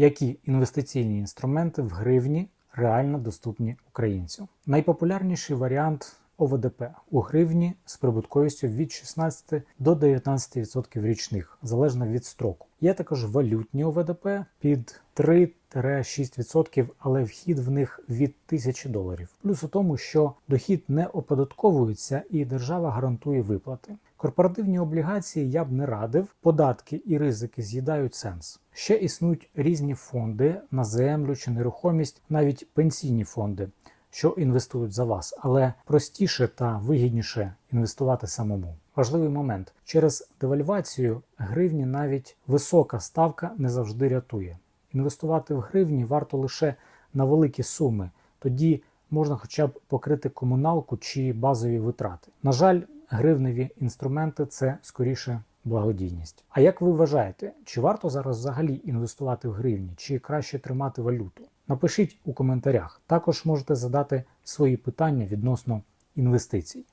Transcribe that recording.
які інвестиційні інструменти в гривні реально доступні українцю. Найпопулярніший варіант ОВДП у гривні з прибутковістю від 16 до 19% річних, залежно від строку. Є також валютні ОВДП під 3-6%, але вхід в них від 1000 доларів. Плюс у тому, що дохід не оподатковується і держава гарантує виплати. Корпоративні облігації я б не радив, податки і ризики з'їдають сенс. Ще існують різні фонди на землю чи нерухомість, навіть пенсійні фонди, що інвестують за вас, але простіше та вигідніше інвестувати самому. Важливий момент через девальвацію гривні навіть висока ставка не завжди рятує. Інвестувати в гривні варто лише на великі суми, тоді можна хоча б покрити комуналку чи базові витрати. На жаль, гривневі інструменти це скоріше благодійність. А як ви вважаєте, чи варто зараз взагалі інвестувати в гривні, чи краще тримати валюту? Напишіть у коментарях. Також можете задати свої питання відносно інвестицій.